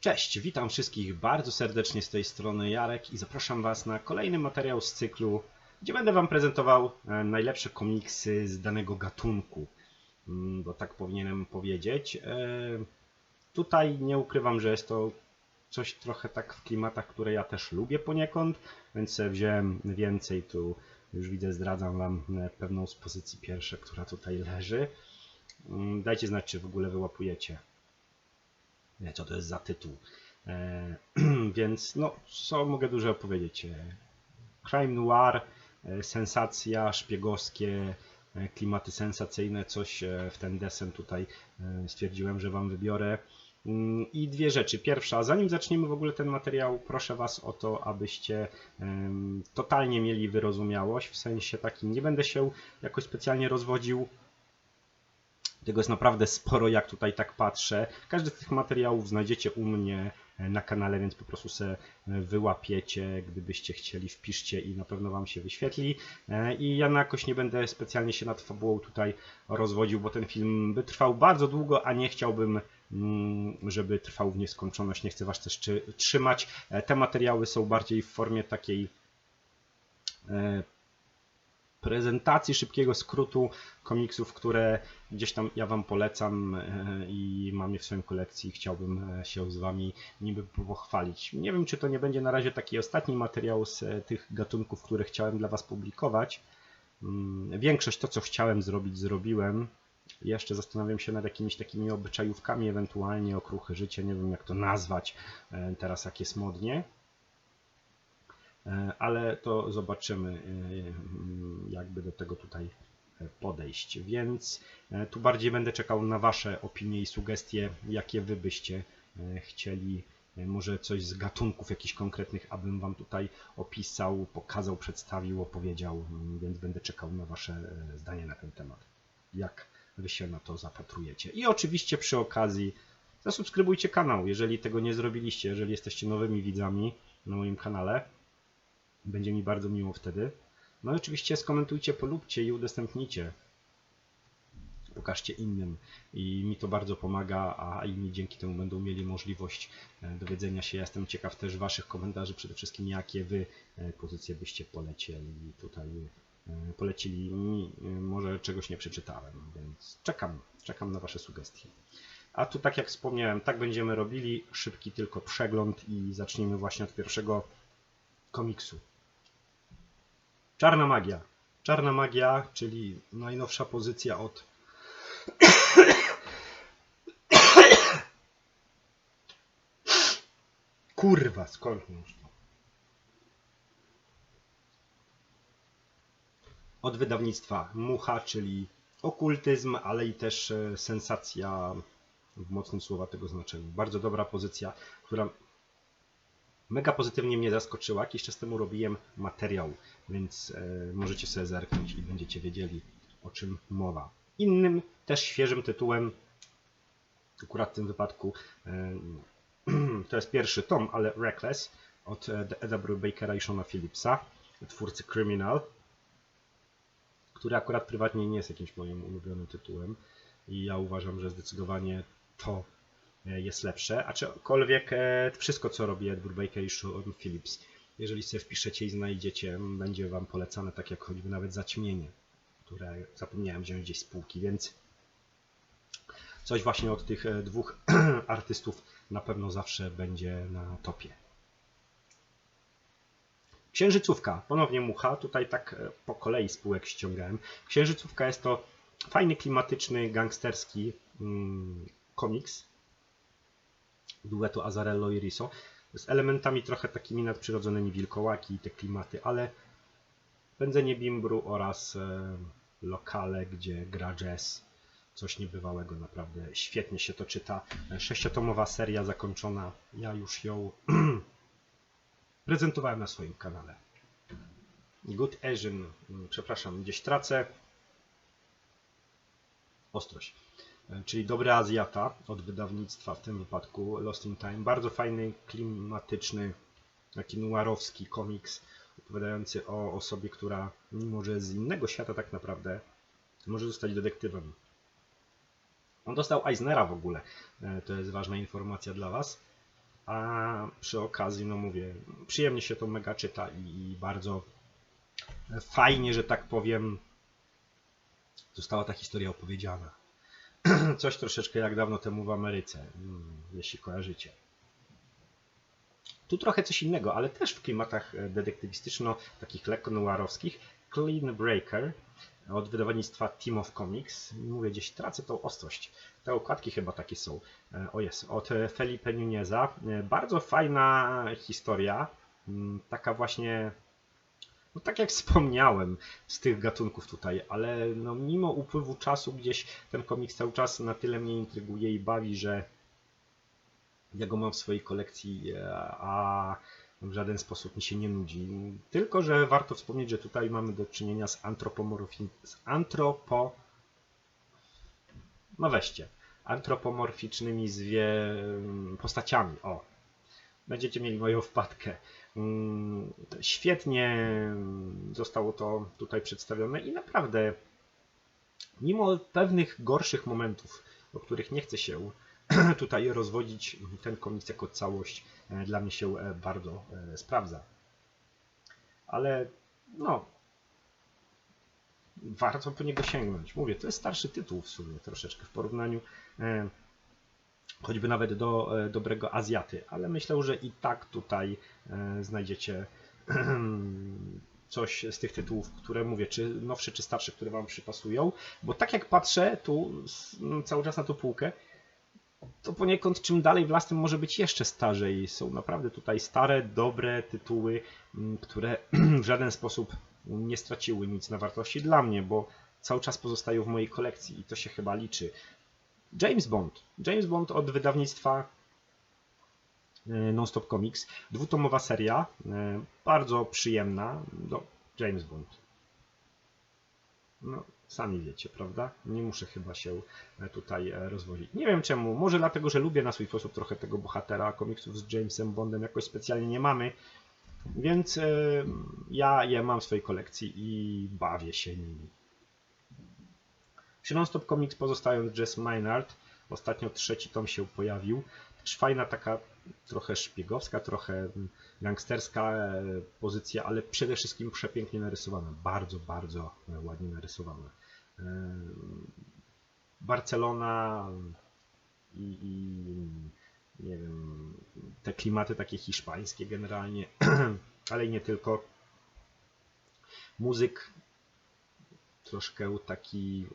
Cześć, witam wszystkich bardzo serdecznie z tej strony Jarek i zapraszam Was na kolejny materiał z cyklu, gdzie będę Wam prezentował e, najlepsze komiksy z danego gatunku, Mm, bo tak powinienem powiedzieć. E, Tutaj nie ukrywam, że jest to coś trochę tak w klimatach, które ja też lubię poniekąd, więc wziąłem więcej tu. Już widzę, zdradzam Wam e, pewną z pozycji pierwsze, która tutaj leży. Mm, Dajcie znać, czy w ogóle wyłapujecie. Co to jest za tytuł. E, więc no, co mogę dużo opowiedzieć. E, Crime noir, e, sensacja, szpiegowskie, e, klimaty sensacyjne, coś w ten desen tutaj stwierdziłem, że Wam wybiorę. Mm, I dwie rzeczy. Pierwsza, zanim zaczniemy w ogóle ten materiał, proszę Was o to, abyście totalnie mieli wyrozumiałość, w sensie takim, nie będę się jakoś specjalnie rozwodził tego jest naprawdę sporo, jak tutaj tak patrzę. Każdy z tych materiałów znajdziecie u mnie e, na kanale, więc po prostu se e, wyłapiecie, gdybyście chcieli, wpiszcie i na pewno Wam się wyświetli. E, I ja na jakoś nie będę specjalnie się nad fabułą tutaj rozwodził, bo ten film by trwał bardzo długo, a nie chciałbym, mm, żeby trwał w nieskończoność. Nie chcę Was też trzymać. Te materiały są bardziej w formie takiej prezentacji, szybkiego skrótu komiksów, które gdzieś tam ja Wam polecam e, i mam je w swojej kolekcji. Chciałbym e, się z Wami niby pochwalić. Nie wiem, czy to nie będzie na razie taki ostatni materiał z e, tych gatunków, które chciałem dla Was publikować. Mm, Większość to, co chciałem zrobić, zrobiłem. Jeszcze zastanawiam się nad jakimiś takimi obyczajówkami, ewentualnie okruchy życia, nie wiem jak to nazwać teraz, jak jest modnie. E, ale to zobaczymy, e, mm, jakby do tego tutaj e, podejść. Więc tu bardziej będę czekał na Wasze opinie i sugestie, jakie Wy byście chcieli. Może coś z gatunków jakichś konkretnych, abym Wam tutaj opisał, pokazał, przedstawił, opowiedział, mm, więc będę czekał na Wasze zdanie na ten temat. Jak Wy się na to zapatrujecie. I oczywiście przy okazji zasubskrybujcie kanał, jeżeli tego nie zrobiliście, jeżeli jesteście nowymi widzami na moim kanale. Będzie mi bardzo miło wtedy. No i oczywiście skomentujcie, polubcie i udostępnijcie. Pokażcie innym i mi to bardzo pomaga, a inni dzięki temu będą mieli możliwość e, dowiedzenia się. Ja jestem ciekaw też Waszych komentarzy, przede wszystkim jakie Wy e, pozycje byście polecieli tutaj, e, polecili mi. Może czegoś nie przeczytałem, więc czekam, czekam na Wasze sugestie. A tu tak jak wspomniałem, tak będziemy robili, szybki tylko przegląd i zaczniemy właśnie od pierwszego komiksu. Czarna magia. Czarna magia, czyli najnowsza pozycja od. Kurwa, skąd już to? Od wydawnictwa Mucha, czyli okultyzm, ale i też e, sensacja w mocnym słowa tego znaczeniu. Bardzo dobra pozycja, która mega pozytywnie mnie zaskoczyła. Jakiś czas temu robiłem materiał, więc e, możecie sobie zerknąć i będziecie wiedzieli o czym mowa. Innym, też świeżym tytułem, akurat w tym wypadku, e, to jest pierwszy tom, ale Reckless od E.W. Bakera i Shona Phillipsa, twórcy Criminal, który akurat prywatnie nie jest jakimś moim ulubionym tytułem i ja uważam, że zdecydowanie to jest lepsze, aczkolwiek e, wszystko co robi Edward Baker i Sean Phillips, jeżeli sobie wpiszecie i znajdziecie, będzie Wam polecane, tak jak choćby nawet Zaćmienie, które zapomniałem wziąć gdzieś z półki, więc coś właśnie od tych e, dwóch artystów na pewno zawsze będzie na topie. Księżycówka, ponownie mucha, tutaj tak e, po kolei spółek ściągałem. Księżycówka jest to fajny, klimatyczny, gangsterski mm, komiks duetu Azarello i Riso z elementami trochę takimi nadprzyrodzonymi wilkołaki i te klimaty, ale pędzenie bimbru oraz e, lokale, gdzie gra jazz, coś niebywałego, naprawdę świetnie się to czyta. E, Sześciotomowa seria zakończona, ja już ją prezentowałem na swoim kanale. Good Asian, mm, przepraszam, gdzieś tracę. Ostrość. Czyli Dobry Azjata od wydawnictwa w tym wypadku Lost in Time. Bardzo fajny, klimatyczny, taki noirowski komiks opowiadający o osobie, która mimo, że z innego świata tak naprawdę może zostać detektywem. On dostał Eisnera w ogóle. E, To jest ważna informacja dla Was. a przy okazji, no mówię, przyjemnie się to mega czyta i bardzo fajnie, że tak powiem, została ta historia opowiedziana. Coś troszeczkę jak dawno temu w Ameryce, mm, jeśli kojarzycie. Tu trochę coś innego, ale też w klimatach e, detektywistyczno, takich lekko noirowskich. Clean Breaker od wydawnictwa Team of Comics. Mówię, gdzieś tracę tą ostrość. Te okładki chyba takie są. E, O jest, od e, Felipe Nuneza. Bardzo fajna historia. Mm, Taka właśnie, no tak jak wspomniałem, z tych gatunków tutaj, ale no mimo upływu czasu gdzieś ten komiks cały czas na tyle mnie intryguje i bawi, że ja go mam w swojej kolekcji, a w żaden sposób mi się nie nudzi. Tylko, że warto wspomnieć, że tutaj mamy do czynienia z antropomorfizmem. Z antropo... No weźcie. Antropomorficznymi zwie... postaciami. O. Będziecie mieli moją wpadkę. Mm, Świetnie zostało to tutaj przedstawione i naprawdę mimo pewnych gorszych momentów, o których nie chcę się tutaj rozwodzić, ten komiks jako całość e, dla mnie się e, bardzo e, sprawdza. Ale no, warto po niego sięgnąć. Mówię, to jest starszy tytuł w sumie troszeczkę w porównaniu choćby nawet do e, dobrego Azjaty, ale myślę, że i tak tutaj e, znajdziecie coś z tych tytułów, które mówię, czy nowsze, czy starsze, które Wam przypasują, bo tak jak patrzę tu s- m, cały czas na tą półkę, to poniekąd czym dalej w las, tym może być jeszcze starzej. Są naprawdę tutaj stare, dobre tytuły, m, które w żaden sposób nie straciły nic na wartości dla mnie, bo cały czas pozostają w mojej kolekcji i to się chyba liczy. James Bond. James Bond od wydawnictwa e, Nonstop Comics. Dwutomowa seria, e, bardzo przyjemna. No, James Bond. No, sami wiecie, prawda? Nie muszę chyba się e, tutaj rozwozić. Nie wiem czemu, może dlatego, że lubię na swój sposób trochę tego bohatera, komiksów z Jamesem Bondem jakoś specjalnie nie mamy, więc ja je mam w swojej kolekcji i bawię się nimi. Przy Nonstop Comics pozostając Jess Maynard, ostatnio trzeci tom się pojawił. Też fajna taka trochę szpiegowska, trochę mm, gangsterska e, pozycja, ale przede wszystkim przepięknie narysowana. Bardzo, bardzo e, ładnie narysowana. E, Barcelona i, i nie wiem, te klimaty takie hiszpańskie generalnie, ale i nie tylko. Muzyk troszkę taki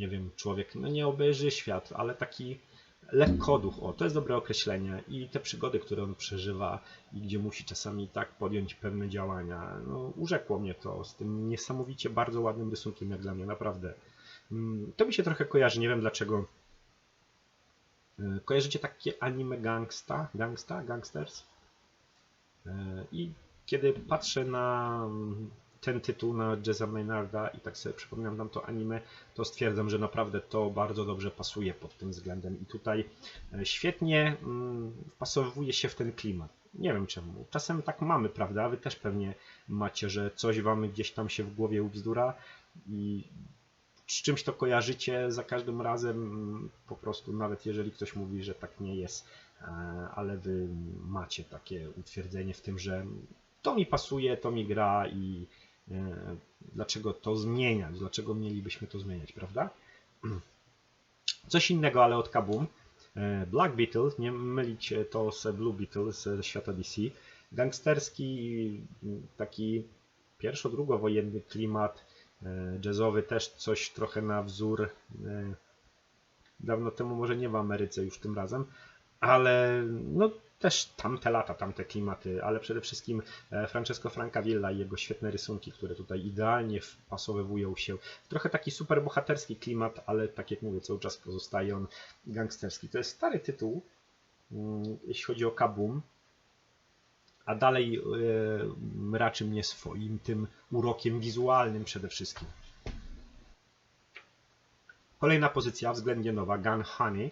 nie wiem, człowiek, no nie obejrzy świat, ale taki lekkoduch, o, to jest dobre określenie i te przygody, które on przeżywa i gdzie musi czasami tak podjąć pewne działania, no urzekło mnie to z tym niesamowicie bardzo ładnym rysunkiem, jak dla mnie, naprawdę. Mm, To mi się trochę kojarzy, nie wiem dlaczego. E, Kojarzycie takie anime gangsta, gangsta, gangsters? E, I kiedy patrzę na ten tytuł, na Jeza Maynarda i tak sobie przypominam tam to anime, to stwierdzam, że naprawdę to bardzo dobrze pasuje pod tym względem i tutaj e, świetnie mm, wpasowuje się w ten klimat. Nie wiem czemu. Czasem tak mamy, prawda? Wy też pewnie macie, że coś wam gdzieś tam się w głowie ubzdura i z czymś to kojarzycie za każdym razem, mm, po prostu nawet jeżeli ktoś mówi, że tak nie jest, e, ale wy macie takie utwierdzenie w tym, że to mi pasuje, to mi gra i dlaczego to zmieniać, dlaczego mielibyśmy to zmieniać, prawda? Coś innego, ale od Kabum. E, Black Beetle, nie mylić to z Blue Beetle ze świata DC. Gangsterski, taki pierwszo-drugowojenny klimat, e, jazzowy, też coś trochę na wzór. e, Dawno temu, może nie w Ameryce już tym razem, ale no też tamte lata, tamte klimaty, ale przede wszystkim e, Francesco Francavilla i jego świetne rysunki, które tutaj idealnie wpasowywują się trochę taki super bohaterski klimat, ale tak jak mówię, cały czas pozostaje on gangsterski. To jest stary tytuł, mm, jeśli chodzi o Kabum, a dalej e, raczy mnie swoim tym urokiem wizualnym przede wszystkim. Kolejna pozycja, względnie nowa, Gun Honey.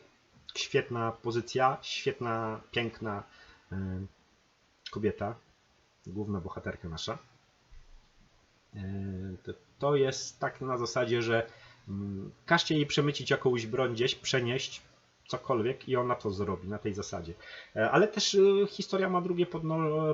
Świetna pozycja, świetna, piękna y, kobieta, główna bohaterka nasza. Y, to, jest tak na zasadzie, że mm, każcie jej przemycić jakąś broń gdzieś, przenieść cokolwiek i ona to zrobi na tej zasadzie. E, Ale też e, historia ma drugie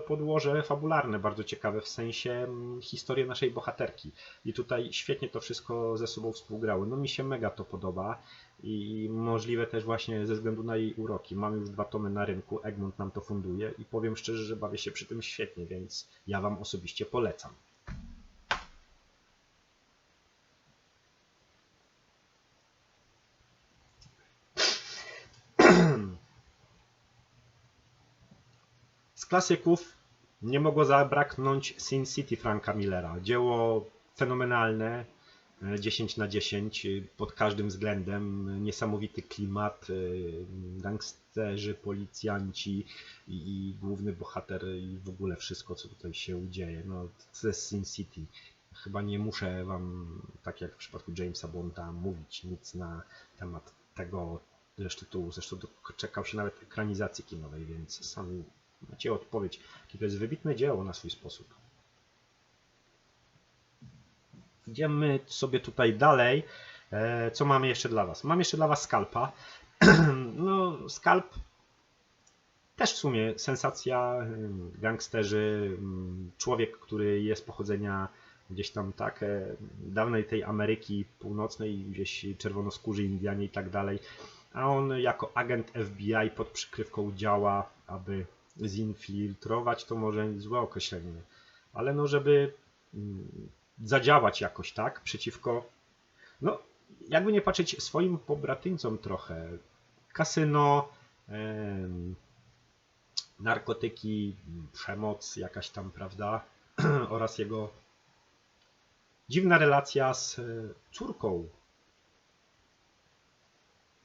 podłoże fabularne, bardzo ciekawe, w sensie mm, historię naszej bohaterki. I tutaj świetnie to wszystko ze sobą współgrały. No mi się mega to podoba i możliwe też właśnie ze względu na jej uroki. Mamy już dwa tomy na rynku, Egmont nam to funduje i powiem szczerze, że bawię się przy tym świetnie, więc ja Wam osobiście polecam. Z klasyków nie mogło zabraknąć Sin City Franka Millera. Dzieło fenomenalne, 10 na 10 y, pod każdym względem. Niesamowity klimat, y, gangsterzy, policjanci i, główny bohater i w ogóle wszystko, co tutaj się dzieje. No, to jest Sin City. Chyba nie muszę Wam, tak jak w przypadku Jamesa Bonda, mówić nic na temat tego tytułu. Zresztą doczekał się nawet ekranizacji kinowej, więc sami macie odpowiedź, to jest wybitne dzieło na swój sposób. Idziemy sobie tutaj dalej. E, Co mamy jeszcze dla Was? Mam jeszcze dla Was Skalpa. No, Skalp też w sumie sensacja, ym, gangsterzy, człowiek, który jest pochodzenia gdzieś tam tak, e, dawnej tej Ameryki Północnej, gdzieś czerwonoskórzy Indianie i tak dalej, a on jako agent FBI pod przykrywką działa, aby zinfiltrować, to może złe określenie, ale no żeby zadziałać jakoś tak przeciwko, no jakby nie patrzeć swoim pobratyńcom trochę, kasyno, narkotyki, przemoc jakaś tam, prawda, oraz jego dziwna relacja z e, córką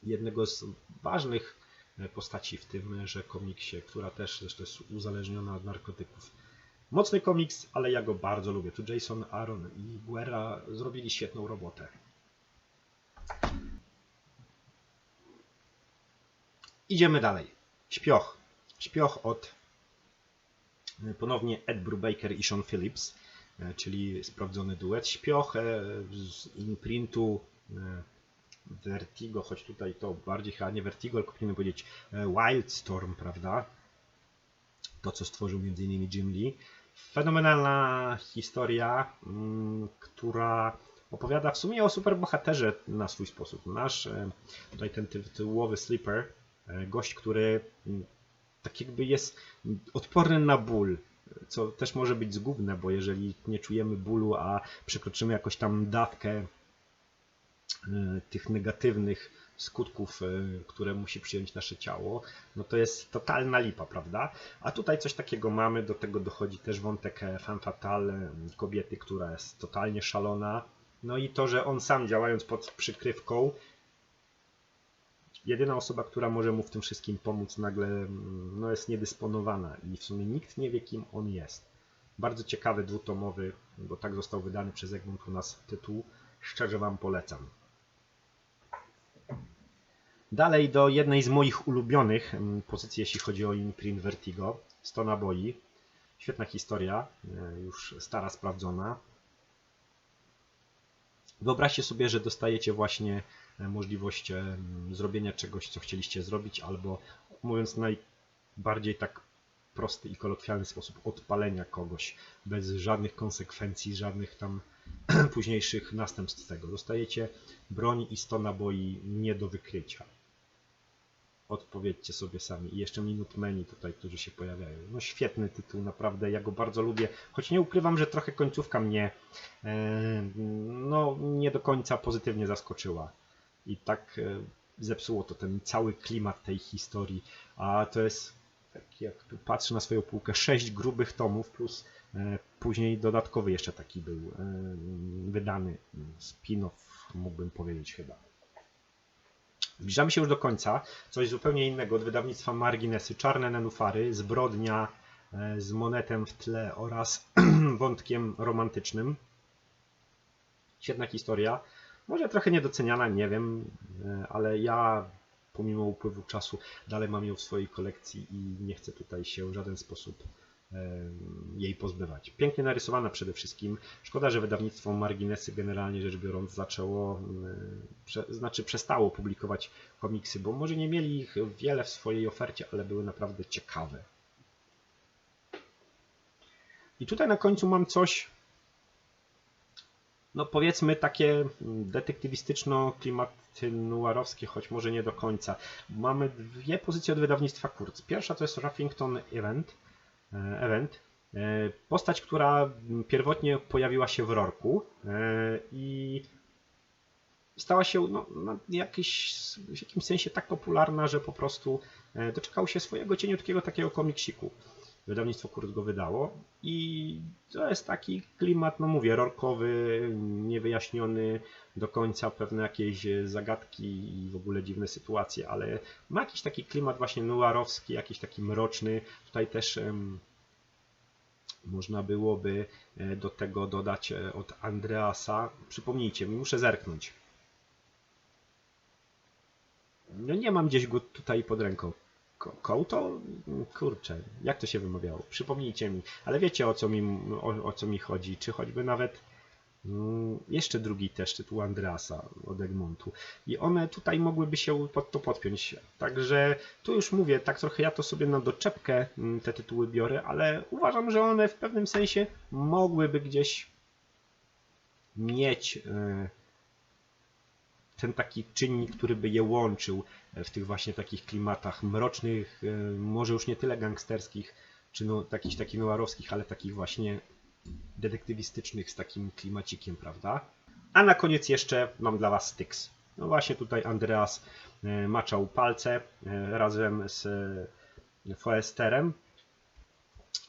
jednego z ważnych e, postaci w tymże komiksie, która też zresztą jest uzależniona od narkotyków. Mocny komiks, ale ja go bardzo lubię. Tu Jason Aaron i Guerra zrobili świetną robotę. Idziemy dalej. Śpioch. Śpioch od e, ponownie Ed Brubaker i Sean Phillips, e, czyli sprawdzony duet. Śpioch e, z imprintu Vertigo, choć tutaj to bardziej chyba nie Vertigo, tylko powinienem powiedzieć Wildstorm, prawda? To, co stworzył m.in. Jim Lee. Fenomenalna historia, mm, która opowiada w sumie o superbohaterze na swój sposób. Nasz, e, tutaj ten ty- tytułowy Sleeper, e, gość, który mm, tak jakby jest odporny na ból, co też może być zgubne, bo jeżeli nie czujemy bólu, a przekroczymy jakoś tam dawkę e, tych negatywnych skutków, e, które musi przyjąć nasze ciało, no to jest totalna lipa, prawda? A tutaj coś takiego mamy, do tego dochodzi też wątek e, femme fatale, e, kobiety, która jest totalnie szalona, no i to, że on sam działając pod przykrywką, jedyna osoba, która może mu w tym wszystkim pomóc, nagle mm, no, jest niedysponowana i w sumie nikt nie wie, kim on jest. Bardzo ciekawy, dwutomowy, bo tak został wydany przez Egmont u nas tytuł. Szczerze Wam polecam. Dalej do jednej z moich ulubionych mm, pozycji, jeśli chodzi o imprint Vertigo. 100 naboi. Świetna historia, e, już stara, sprawdzona. Wyobraźcie sobie, że dostajecie właśnie e, możliwość e, zrobienia czegoś, co chcieliście zrobić, albo mówiąc najbardziej tak prosty i kolokwialny sposób odpalenia kogoś bez żadnych konsekwencji, żadnych tam późniejszych następstw tego. Dostajecie broń i 100 naboi nie do wykrycia. Odpowiedzcie sobie sami. I jeszcze minut menu tutaj, którzy się pojawiają. No świetny tytuł, naprawdę. Ja go bardzo lubię. Choć nie ukrywam, że trochę końcówka mnie e, no nie do końca pozytywnie zaskoczyła. I tak e, zepsuło to ten cały klimat tej historii. A to jest, tak jak tu patrzę na swoją półkę, sześć grubych tomów plus e, później dodatkowy jeszcze taki był wydany spin-off, mógłbym powiedzieć chyba. Zbliżamy się już do końca. Coś zupełnie innego od wydawnictwa Marginesy. Czarne nenufary, zbrodnia e, z monetem w tle oraz wątkiem romantycznym. Świetna historia. Może trochę niedoceniana, nie wiem, e, ale ja pomimo upływu czasu dalej mam ją w swojej kolekcji i nie chcę tutaj się w żaden sposób jej pozbywać. Pięknie narysowana przede wszystkim. Szkoda, że wydawnictwo Marginesy generalnie rzecz biorąc zaczęło, prze, znaczy przestało publikować komiksy, bo może nie mieli ich wiele w swojej ofercie, ale były naprawdę ciekawe. I tutaj na końcu mam coś, no powiedzmy takie detektywistyczno-klimaty noirowskie, choć może nie do końca. Mamy dwie pozycje od wydawnictwa Kurz. Pierwsza to jest Ruffington Event, e, Event. E, postać, która pierwotnie pojawiła się w Rorku e, i stała się no, jakiś, w jakimś sensie tak popularna, że po prostu doczekał się swojego cieniutkiego takiego komiksiku wydawnictwo Kurt go wydało i to jest taki klimat, no mówię, rorkowy, niewyjaśniony do końca, pewne jakieś zagadki i w ogóle dziwne sytuacje, ale ma jakiś taki klimat właśnie noirowski, jakiś taki mroczny. Tutaj też można byłoby e, do tego dodać e, od Andreasa. Przypomnijcie mi, muszę zerknąć. No nie mam gdzieś go tutaj pod ręką. Kołto? Kurczę, jak to się wymawiało? Przypomnijcie mi. Ale wiecie o co mi, o, o co mi chodzi. Czy choćby nawet mm, jeszcze drugi też tytuł Andreasa od Egmontu. I one tutaj mogłyby się pod to podpiąć. Także tu już mówię, tak trochę ja to sobie na doczepkę mm, te tytuły biorę, ale uważam, że one w pewnym sensie mogłyby gdzieś mieć e, ten taki czynnik, który by je łączył w tych właśnie takich klimatach mrocznych, e, może już nie tyle gangsterskich, czy no, takich, takich noirowskich, ale takich właśnie detektywistycznych z takim klimacikiem, prawda? A na koniec jeszcze mam dla Was Styx. No właśnie tutaj Andreas e, maczał palce e, razem z Foesterem.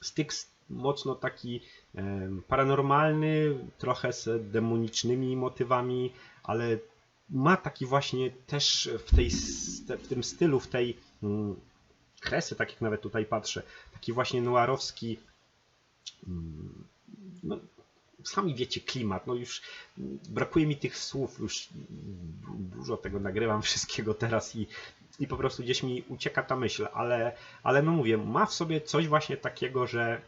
Styx mocno taki paranormalny, trochę z demonicznymi motywami, ale ma taki właśnie też w, tej, w tym stylu, w tej mm, kresy, tak jak nawet tutaj patrzę, taki właśnie noirowski, mm, no, sami wiecie, klimat, no już brakuje mi tych słów, już dużo tego nagrywam wszystkiego teraz i, i po prostu gdzieś mi ucieka ta myśl, ale, ale no mówię, ma w sobie coś właśnie takiego, że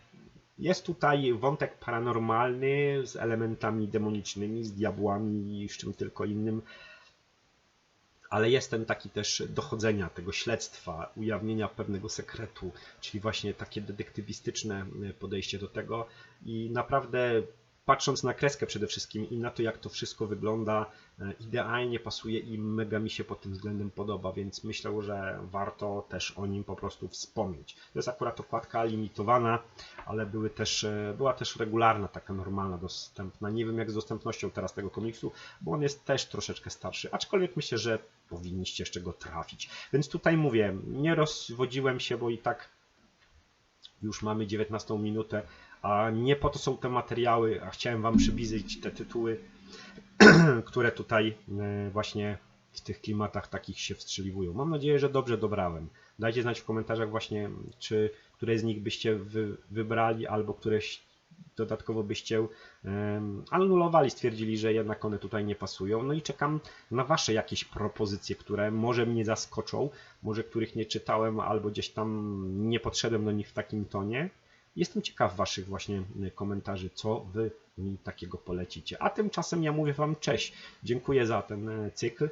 jest tutaj wątek paranormalny z elementami demonicznymi, z diabłami i z czym tylko innym, ale jest ten taki też dochodzenia tego śledztwa, ujawnienia pewnego sekretu, czyli właśnie takie detektywistyczne podejście do tego. I naprawdę patrząc na kreskę przede wszystkim i na to, jak to wszystko wygląda, e, idealnie pasuje i mega mi się pod tym względem podoba, więc myślę, że warto też o nim po prostu wspomnieć. To jest akurat okładka limitowana, ale były też, e, była też regularna, taka normalna, dostępna. Nie wiem jak z dostępnością teraz tego komiksu, bo on jest też troszeczkę starszy, aczkolwiek myślę, że powinniście jeszcze go trafić. Więc tutaj mówię, nie rozwodziłem się, bo i tak już mamy 19 minutę, a nie po to są te materiały, a chciałem Wam przybliżyć te tytuły, które tutaj e, właśnie w tych klimatach takich się wstrzeliwują. Mam nadzieję, że dobrze dobrałem. Dajcie znać w komentarzach właśnie, czy które z nich byście wy, wybrali, albo któreś dodatkowo byście anulowali, stwierdzili, że jednak one tutaj nie pasują. No i czekam na Wasze jakieś propozycje, które może mnie zaskoczą, może których nie czytałem, albo gdzieś tam nie podszedłem do nich w takim tonie. Jestem ciekaw Waszych właśnie y, komentarzy, co Wy mi takiego polecicie. A tymczasem ja mówię Wam cześć. Dziękuję za ten y, cykl.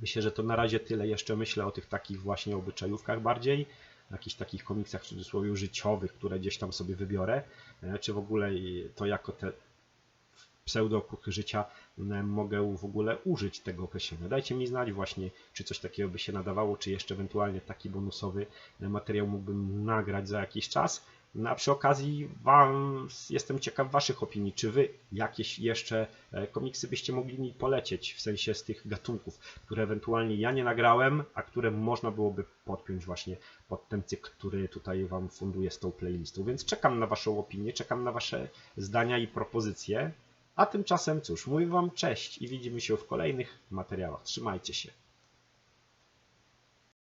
Myślę, że to na razie tyle. Jeszcze myślę o tych takich właśnie obyczajówkach bardziej, jakichś takich komiksach w cudzysłowie życiowych, które gdzieś tam sobie wybiorę, y, czy w ogóle to jako te pseudokruchy życia mogę w ogóle użyć tego określenia. Dajcie mi znać właśnie, czy coś takiego by się nadawało, czy jeszcze ewentualnie taki bonusowy materiał mógłbym nagrać za jakiś czas. No, a przy okazji wam, jestem ciekaw Waszych opinii, czy Wy jakieś jeszcze e, komiksy byście mogli mi polecieć, w sensie z tych gatunków, które ewentualnie ja nie nagrałem, a które można byłoby podpiąć właśnie pod ten cykl, który tutaj Wam funduję z tą playlistą. Więc czekam na Waszą opinię, czekam na Wasze zdania i propozycje. A tymczasem cóż, mówię Wam cześć i widzimy się w kolejnych materiałach. Trzymajcie się.